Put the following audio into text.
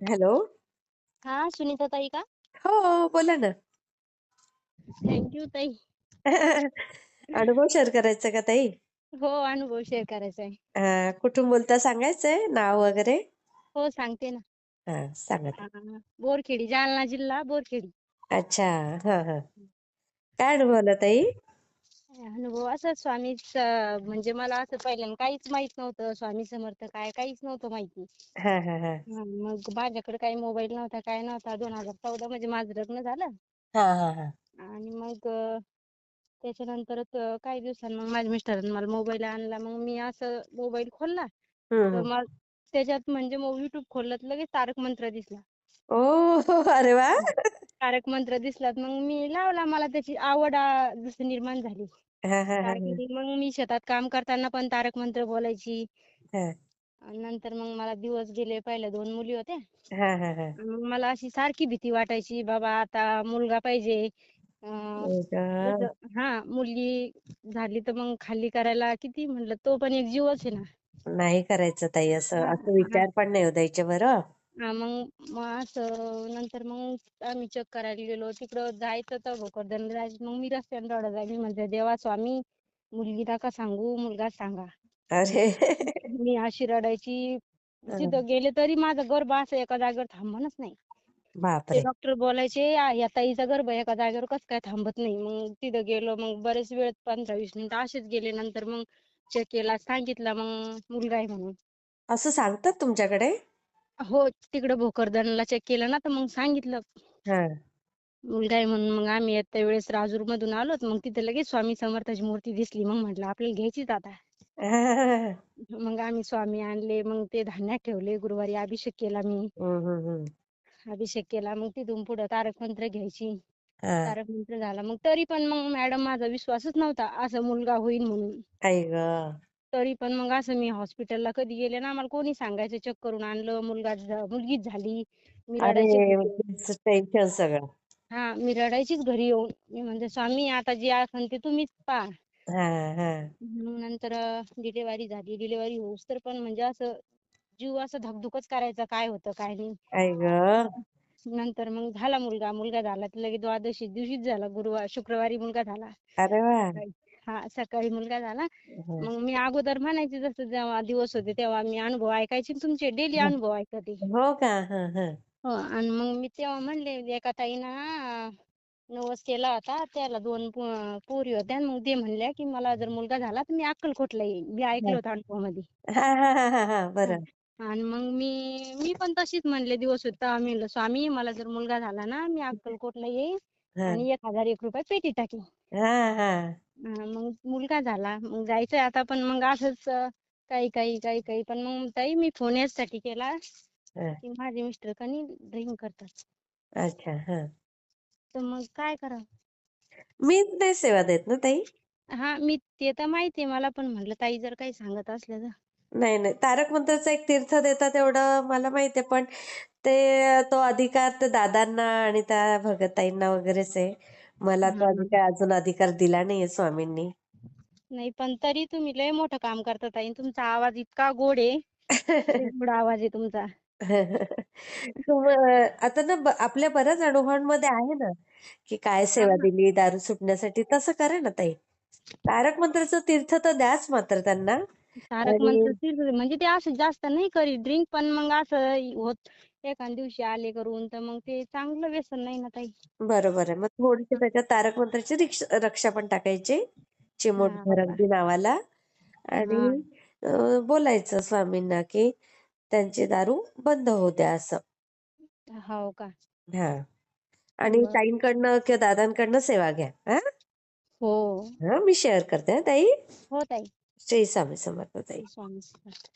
Hello. हा सुनीता ताई का? हो बोला ना. थँक्यू ताई. अनुभव शेअर करायचा का ताई? हो अनुभव शेअर करायचा आहे. अं, कुठून बोलता सांगायचंय? नाव वगैरे? हो सांगते ना. हा सांगा ताई. बोरखेडी जालना जिल्हा बोरखेडी. अच्छा हा हा. काय अनुभवला ताई? अनुभव असं स्वामी म्हणजे मला असं पहिल्यांदा काहीच माहीत नव्हतं. स्वामी समर्थ काय काहीच नव्हतं माहिती. हा हा हा. हा, मग माझ्याकडे काही मोबाईल नव्हता काय नव्हता. दोन हजार चौदा मध्ये माझं लग्न झालं. हा हा हा. आणि मग अं, अं, काही दिवसांनी मग माझ्या मिस्टरांनी मला मोबाईल आणला. मग मी असं मोबाईल खोलला. हम्म, तर हम्म. मग त्याच्यात म्हणजे मग युट्यूब खोललं तर लगेच तारक मंत्र दिसला. ओ अरे वा. तारक मंत्र दिसला तर मग मी लावला. मला त्याची आवड आ, जशी निर्माण झाली. हा हा हा कारण की मग मी शेतात काम करताना पण तारक मंत्र बोलायची. हा. नंतर मग मला दिवस गेले पहिल्या दोन मुली होत्या. हा हा हा. मग मला अशी सारखी भीती वाटायची बाबा आता मुलगा पाहिजे. अं, हो का? जसं हा मुलगी झाली तर मग खाली करायला किती म्हणलं तो पण एक जीवच आहे ना. नाही करायचं ताई असं हा, असं विचार पण नाही द्यायचे बरं मग मग असं नंतर मग आम्ही चेक करायला गेलो. तिकडं जायचं तर भोकरदन जायचं मग मी रस्त्याने रडत जायची म्हणजे देवा स्वामी मुलगी नका सांगू मुलगाच सांगा. अरे. मी अशी रडायची. तिथं गेले तरी माझा गर्भ असं एका जागेवर थांबणच नाही. ते बापरे डॉक्टर बोलायचे "आ, या ताईचा गर्भ एका जागेवर कसं काय थांबत नाही. मग तिथं गेलो. मग बरेच वेळ पंधरा वीस मिनिटं असेच गेले. नंतर मग चेक केला सांगितलं मग मुलगा आहे म्हणून. असं सांगतात तुमच्याकडे? हो तिकडे भोकरदनला चेक केलं ना तर मग सांगितलं. हा. मुलगा आहे म्हणून मग आम्ही येत्या वेळेस राजूर मधून आलो मग तिथे लगेच स्वामी समर्थाची मूर्ती दिसली. मग म्हटलं आपल्याला घ्यायचीच आता. मग आम्ही स्वामी आणले मग ते धान्यात ठेवले. गुरुवारी अभिषेक केला मी. अभिषेक केला मग तिथून पुढे तारक मंत्र घ्यायची. तारक मंत्र झाला. मग तरी पण मग मॅडम माझा विश्वासच नव्हता असं मुलगा होईल म्हणून. आई ग. तरी पण मग असं मी हॉस्पिटलला कधी गेले ना मला कोणी सांगायचं चेक करून आणलं मुलगा झ- मुलगीच झाली मी रडायचे अरे. टेन्शन सगळं. हा मी रडायचीच घरी येऊन. मी म्हणते स्वामी आता जे असन ते तुम्हीच पहा. हा हा. मग नंतर डिलिव्हरी झाली. डिलिव्हरी होऊस तर पण म्हणजे असं जीव असं धकधकच करायचा काय होतं काय नाही. आई ग. नंतर मग झाला मुलगा. मुलगा झाला तर लगेच द्वादशी दिवशीच झाला गुरुवार शुक्रवारी मुलगा झाला. अरे वा. सकाळी हा सकाळी मुलगा झाला. हं. मग मी अगोदर म्हणायचे जसं जेव्हा दिवस होते तेव्हा मी अनुभव ऐकायचे आणि तुमचे डेली अनुभव ऐकते हो का? हा हा. हो आणि मग मी तेव्हा म्हणले एका ताईनं नवस केला होता त्याला दोन पो- पोरी होत्या आणि मग ते म्हणल्या की मला जर मुलगा झाला तर मी अक्कलकोटला येईन. मी ऐकलं होतं अनुभवामध्ये. हा हा हा हा हा बरं. आणि मग मी मी पण तशीच म्हणले दिवस होते. तेव्हा मी म्हणलं स्वामी मला जर मुलगा झाला ना मी अक्कलकोटला येईन हा. आणि एक हजार एक रुपये पेटी टाकीन. हा हा हा, मग मुलगा झाला. मग जायचंय आता पण मग असंच काही काही काही काही. पण मग ताई मी फोन यासाठी केला. की माझे मिस्टर कनी ड्रिंक करतात. अच्छा हा. तर मग काय करावं? मी नाही सेवा देत ना ताई. हा मी ते तर माहितीये मला पण म्हटलं ताई जर काही सांगत असल्या तर. नाही नाही. तारक मंत्राचं एक तीर्थ देतात एवढं मला माहितीये पण ते तो अधिकार ते दादांना आणि त्या भगताईंना वगैरेच आहे. मला तो हा. अधिकार अजून अधिकार दिला नाहीये स्वामींनी. नाही पण तरी तुम्ही लय मोठं काम करता ताई. तुमचा आवाज इतका गोड आहे. लय गोड आवाज आहे तुमचा. तुम- आता ना ब- आपल्या बऱ्याच अनुभवांमध्ये आहे ना की काय सेवा दिली दारू सुटण्यासाठी तसं करा ना ताई. तारक मंत्राचं तीर्थ तर द्याच मात्र त्यांना. तारक आणि मंत्र तीर्थ म्हणजे ते असं जास्त नाही करीत ड्रिंक पण मग असं होत एखाद दिवशी आले करून तर मग ते चांगलं व्यसन नाही ना ताई? बरोबर आहे. मग थोडीशी त्याच्यात तारक मंत्राची रिक्ष- रक्षा पण टाकायची. चिमूट हा भर का? अगदी नावाला. आणि अं, बोलायचं स्वामींना की त्यांची दारू बंद होऊ द्या असं. हो का? हा. आणि बरं. ताईंकडनं किंवा दादांकडनं सेवा घ्या हा? हो. हा मी शेअर करते हा ताई. हो ताई. श्री स्वामी समर्थ ताई. स्वामी समर्थ.